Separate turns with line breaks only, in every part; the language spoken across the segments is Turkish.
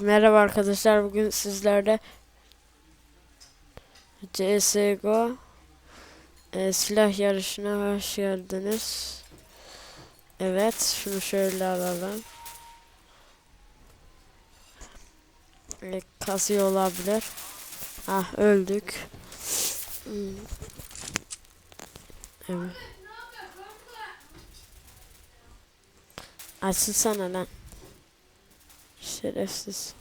Merhaba arkadaşlar bugün sizlerle CSGO e, silah yarışına hoş geldiniz. Evet şunu şöyle alalım. E, kasıyor olabilir. Ah öldük. Hmm. Evet. Açılsana lan. Şerefsiz.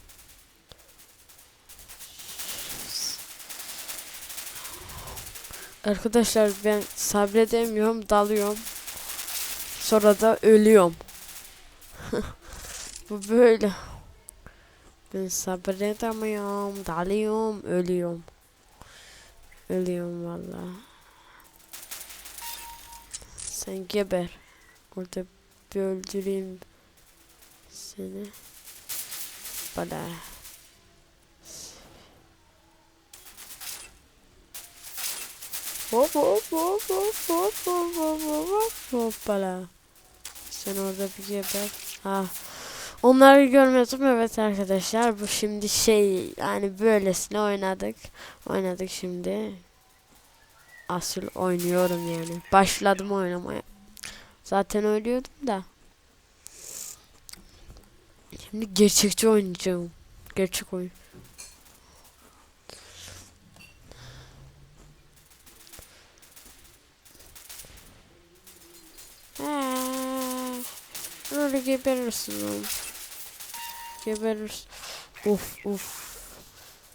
Arkadaşlar ben sabredemiyorum, dalıyorum. Sonra da ölüyorum. Bu böyle. Ben sabredemiyorum, dalıyorum, ölüyorum. Ölüyorum vallahi. Sen geber. Orada bir öldüreyim seni. Bana. Hop hop hop hop hop hop hop hop hop hoppala. Sen orada bir geber. Ah. Onları görmedim evet arkadaşlar. Bu şimdi şey yani böylesine oynadık. Oynadık şimdi. Asıl oynuyorum yani. Başladım oynamaya. Zaten oynuyordum da. Şimdi gerçekçi oynayacağım. Gerçek oyun. Aa, Öyle geberirsin oğlum. Geberirsin. Of of.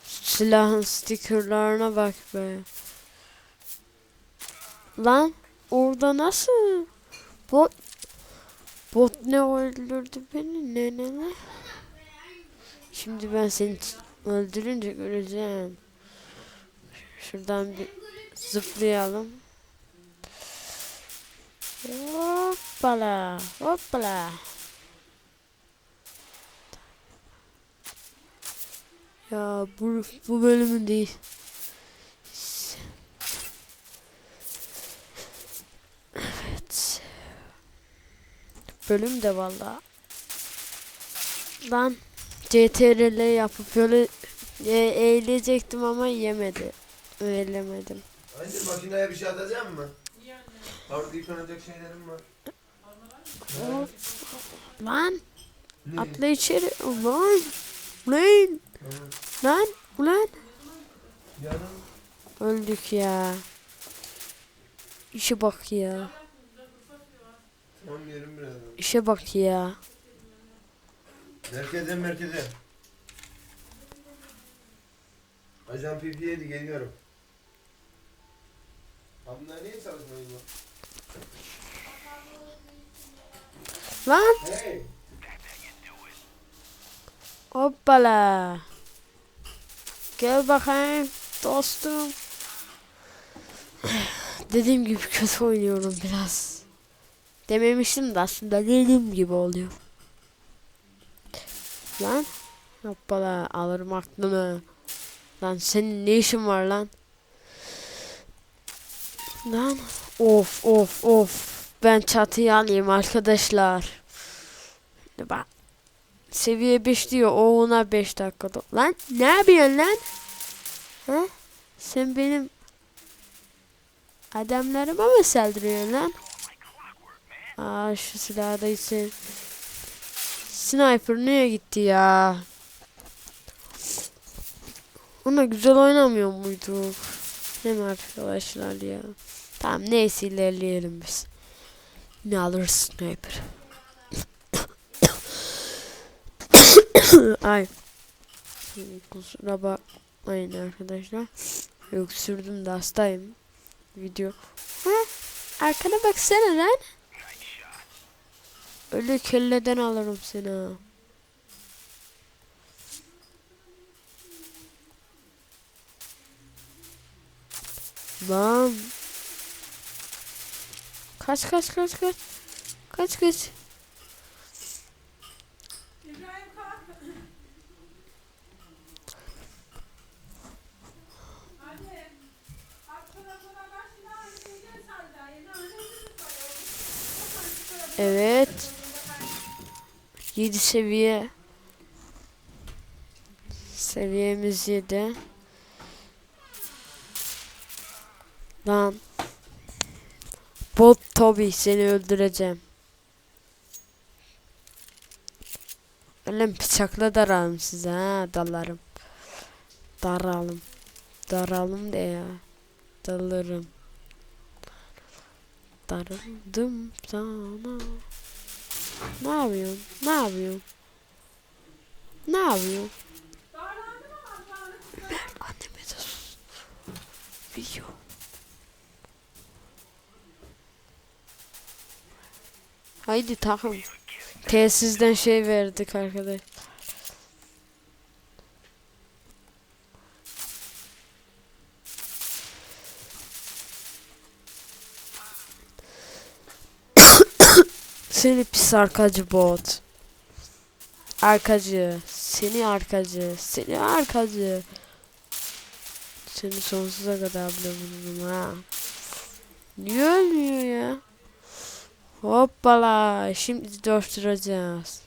Silahın stickerlarına bak be. Lan orada nasıl? Bot Bot ne öldürdü beni ne ne ne? Şimdi ben seni öldürünce göreceğim. Şuradan bir zıplayalım. Hoppala hoppala. Ya bu bu bölümün değil. Evet. Bölüm de valla. Lan CTRL yapıp böyle e, eğilecektim ama yemedi. Eğilemedim.
Hadi makineye bir şey atacak mı? Orada yıkanacak şeylerim var.
Hop. Lan
Ne?
atla içeri. Lan. Lan. Lan. Ulan.
Yarın
Öldük ya. İşe bak ya. İşe bak ya.
Merkeze merkeze. Ajan PP7 geliyorum. Abi bunlar niye çalışmıyor bu?
Lan.
Hey!
Hoppala. Gel bakayım dostum. Dediğim gibi kötü oynuyorum biraz. Dememiştim de aslında dediğim gibi oluyor. Lan. Hoppala alırım aklını. Lan senin ne işin var lan? Lan. Of of of. Ben çatıyı alayım arkadaşlar. Bak. Seviye 5 diyor. O ona 5 dakikada. Lan ne yapıyorsun lan? Ha? Sen benim adamlarıma mı saldırıyorsun lan? Aa şu silahı da. Sniper nereye gitti ya? Ona güzel oynamıyor muydu? Hem arkadaşlar ya. Tamam neyse ilerleyelim biz. Ne alır sniper? Ay. Kusura bakmayın arkadaşlar. Öksürdüm de hastayım. Video. Ha? Arkana baksana lan. Öyle kelleden alırım seni. Lan. Kaç kaç kaç kaç. Kaç kaç. Evet. 7 seviye Seviyemiz 7. Lan. Bot Toby seni öldüreceğim. Öyle bıçakla daralım size ha dalarım. Daralım. Daralım de ya. Dalırım. Darıldım sana. Ne yapıyorsun? Ne yapıyorsun? Ne yapıyorsun? Mert de sus. Video. Haydi takım. Tesisten şey verdik arkadaş. Seni pis arkacı bot. Arkacı. Seni arkacı. Seni arkacı. Seni sonsuza kadar bile vururum ha. Niye ölmüyor ya? Hoppala. Şimdi coşturacağız.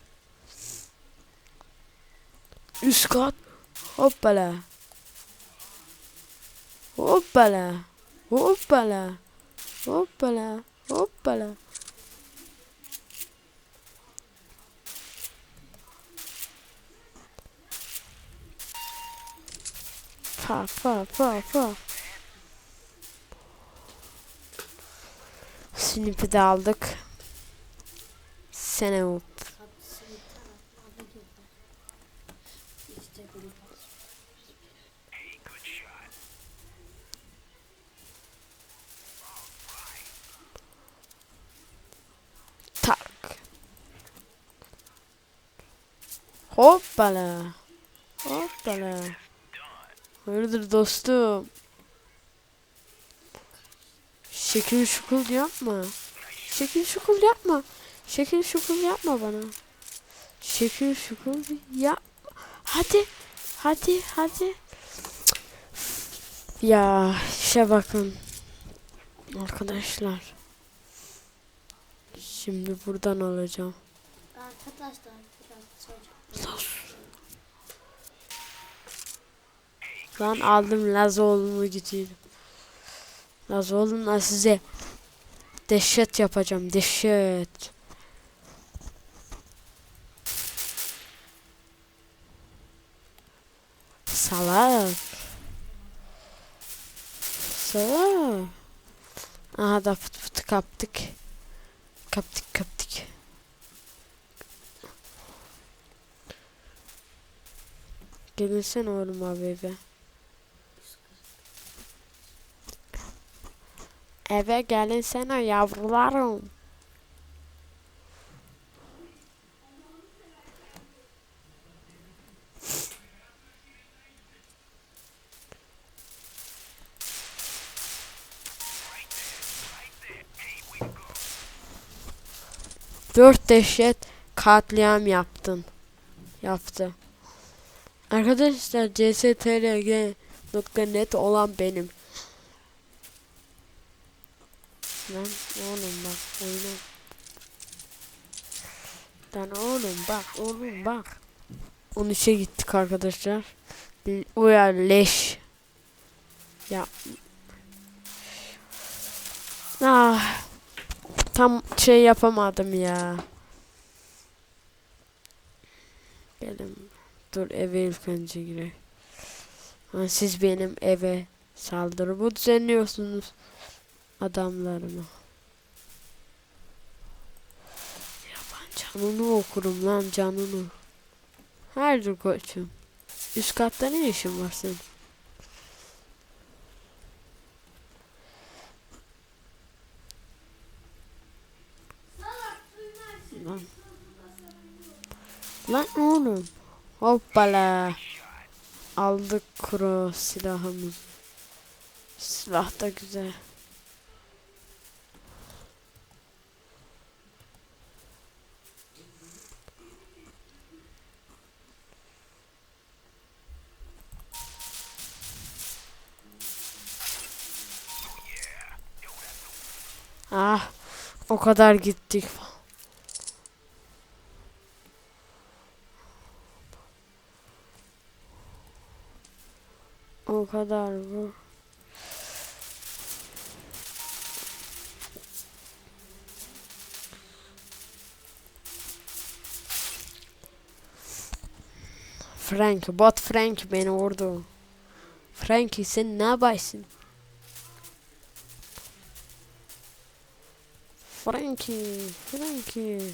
Üst kat. Hoppala. Hoppala. Hoppala. Hoppala. Hoppala. Pa pa pa pa. Snipp'i de aldık. Sene hop. Tak. Hoppala. Hoppala. Hayırdır dostum? Şekil şukul yapma. Şekil şukul yapma. Şekil şukul yapma bana. Şekil şukul yap. Hadi. Hadi hadi. Ya işe bakın. Arkadaşlar. Şimdi buradan alacağım.
Arkadaşlar biraz çocuk.
Lan aldım Lazoğlu'nu gidiyorum. Lazoğlu'na size dehşet yapacağım. Dehşet. Salak. Salak. Aha da fıt fıt kaptık. Kaptık kaptık. Gelirsene oğlum abi eve. Eve gelinsene yavrularım. Dört dehşet katliam yaptın. Yaptı. Arkadaşlar cstrg.net olan benim. Lan oğlum bak oyna. Lan oğlum bak oğlum bak. 13'e gittik arkadaşlar. L- Uyar leş. Ya. Ah. Tam şey yapamadım ya. Gelin. Dur eve ilk önce girelim. Ha, siz benim eve saldırı mı düzenliyorsunuz adamlarıma? Ya ben canını okurum lan canını. Her dur koçum. Üst katta ne işin var senin? Lan. Lan oğlum. Hoppala. Aldık kuru silahımız. Silah da güzel. O kadar gittik. O kadar bu. Frank, bot Frank beni vurdu. Frankie sen ne yaparsın? Frankie, Frankie,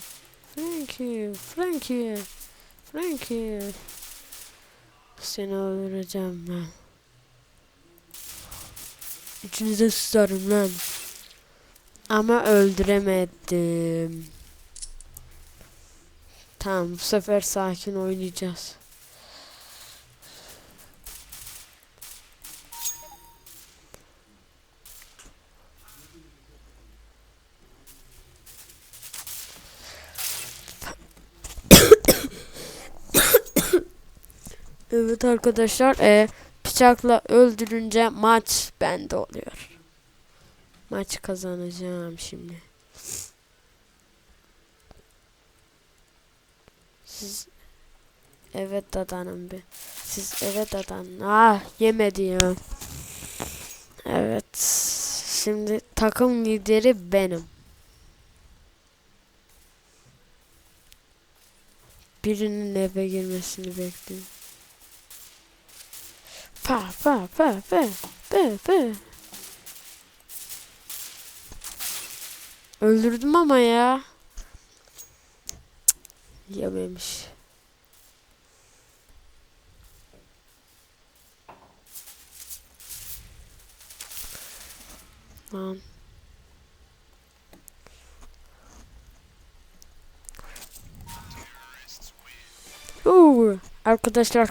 Frankie, Frankie, Frankie. Seni öldüreceğim ben. İçinize sıçarım lan. Ama öldüremedim. Tamam bu sefer sakin oynayacağız. Evet arkadaşlar e, bıçakla öldürünce maç bende oluyor. Maç kazanacağım şimdi. Siz evet dadanım bir. Siz evet dadan. Ah yemedi ya. Evet. Şimdi takım lideri benim. Birinin eve girmesini bekliyorum. Pa pa pa pa pa pa. Öldürdüm ama ya. Yememiş. Lan. Oo, arkadaşlar